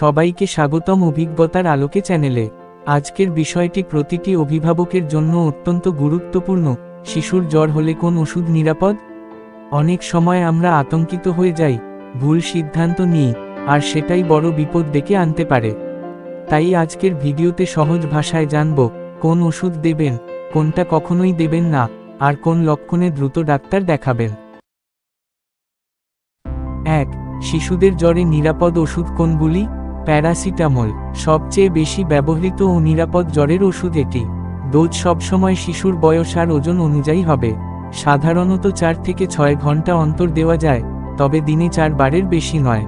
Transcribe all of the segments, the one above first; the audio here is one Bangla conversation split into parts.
সবাইকে স্বাগতম অভিজ্ঞতার আলোকে চ্যানেলে। আজকের বিষয়টি প্রতিটি অভিভাবকের জন্য অত্যন্ত গুরুত্বপূর্ণ। শিশুর জ্বর হলে কোন ওষুধ নিরাপদ? অনেক সময় আমরা আতঙ্কিত হয়ে যাই, ভুল সিদ্ধান্ত নিই, আর সেটাই বড় বিপদ ডেকে আনতে পারে। তাই আজকের ভিডিওতে সহজ ভাষায় জানব, কোন ওষুধ দেবেন, কোনটা কখনোই দেবেন না, আর কোন লক্ষণে দ্রুত ডাক্তার দেখাবেন। এক, শিশুদের জ্বরে নিরাপদ ওষুধ কোনগুলি? প্যারাসিটামল, সবচেয়ে বেশি ব্যবহৃত ও নিরাপদ জ্বরের ওষুধ এটি। ডোজ সবসময় শিশুর বয়স আর ওজন অনুযায়ী হবে। সাধারণত চার থেকে ছয় ঘণ্টা অন্তর দেওয়া যায়, তবে দিনে চার বারের বেশি নয়।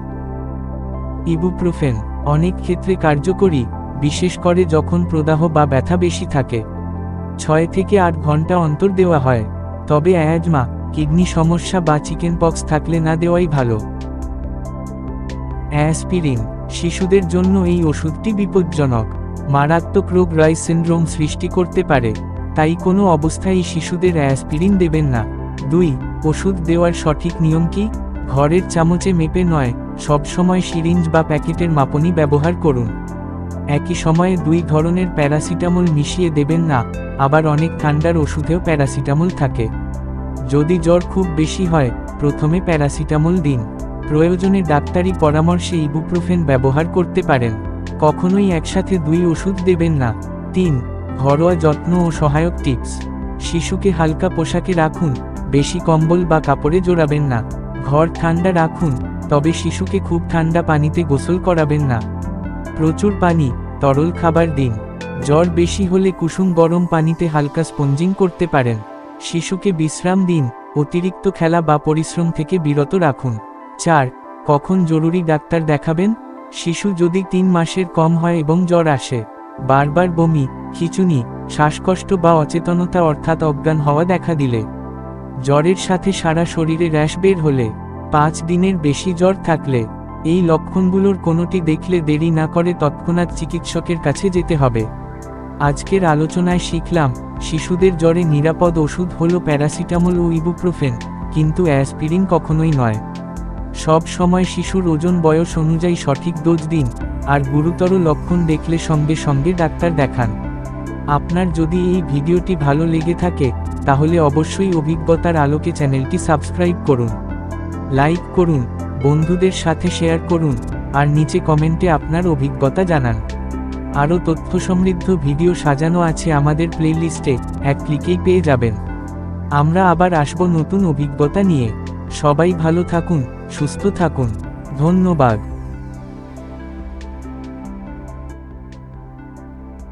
ইবুপ্রোফেন, অনেক ক্ষেত্রে কার্যকরী, বিশেষ করে যখন প্রদাহ বা ব্যথা বেশি থাকে। ছয় থেকে আট ঘণ্টা অন্তর দেওয়া হয়, তবে অ্যাজমা, কিডনি সমস্যা বা চিকেন পক্স থাকলে না দেওয়াই ভালো। অ্যাসপিরিন শিশুদের জন্য এই ওষুধটি বিপজ্জনক। মারাত্মক রোগ রাই সিন্ড্রোম সৃষ্টি করতে পারে, তাই কোনো অবস্থায় শিশুদের অ্যাসপিরিন দেবেন না। দুই, ওষুধ দেওয়ার সঠিক নিয়ম কি? ঘরের চামচে মেপে নয় সবসময় সিরিঞ্জ বা প্যাকেটের মাপনি ব্যবহার করুন। একই সময়ে দুই ধরনের প্যারাসিটামল মিশিয়ে দেবেন না, আবার অনেক ঠান্ডার ওষুধেও প্যারাসিটামল থাকে। যদি জ্বর খুব বেশি হয়, প্রথমে প্যারাসিটামল দিন। প্রয়োজনে ডাক্তারি পরামর্শে ইবুপ্রোফেন ব্যবহার করতে পারেন। কখনোই একসাথে দুই ওষুধ দেবেন না। তিন, ঘরোয়া যত্ন ও সহায়ক টিপস। শিশুকে হালকা পোশাকে রাখুন, বেশি কম্বল বা কাপড়ে জোড়াবেন না। ঘর ঠান্ডা রাখুন, তবে শিশুকে খুব ঠান্ডা পানিতে গোসল করাবেন না। প্রচুর পানি, তরল খাবার দিন। জ্বর বেশি হলে কুসুম গরম পানিতে হালকা স্পঞ্জিং করতে পারেন। শিশুকে বিশ্রাম দিন, অতিরিক্ত খেলা বা পরিশ্রম থেকে বিরত রাখুন। চার, কখন জরুরি ডাক্তার দেখাবেন? শিশু যদি তিন মাসের কম হয় এবং জ্বর আসে। বারবার বমি, খিচুনি, শ্বাসকষ্ট বা অচেতনতা অর্থাৎ অজ্ঞান হওয়া দেখা দিলে। জ্বরের সাথে সারা শরীরে র্যাশ বের হলে। পাঁচ দিনের বেশি জ্বর থাকলে। এই লক্ষণগুলোর কোনোটি দেখলে দেরি না করে তৎক্ষণাৎ চিকিৎসকের কাছে যেতে হবে। আজকের আলোচনায় শিখলাম, শিশুদের জ্বরে নিরাপদ ওষুধ হল প্যারাসিটামল ও ইবুপ্রোফেন, কিন্তু অ্যাসপিরিন কখনোই নয়। সব সময় শিশুর ওজন বয়স অনুযায়ী সঠিক ডোজ দিন, আর গুরুতর লক্ষণ দেখলে সঙ্গে সঙ্গে ডাক্তার দেখান। আপনার যদি এই ভিডিওটি ভালো লেগে থাকে, তাহলে অবশ্যই অভিজ্ঞতার আলোকে চ্যানেলটি সাবস্ক্রাইব করুন। লাইক করুন, বন্ধুদের সাথে শেয়ার করুন, আর নিচে কমেন্টে আপনার অভিজ্ঞতা জানান। আরও তথ্য সমৃদ্ধ ভিডিও সাজানো আছে আমাদের প্লেলিস্টে, এক ক্লিকেই পেয়ে যাবেন। আমরা আবার আসব নতুন অভিজ্ঞতা নিয়ে। সবাই ভালো থাকুন। সুস্থ থাকুন। ধন্যবাদ।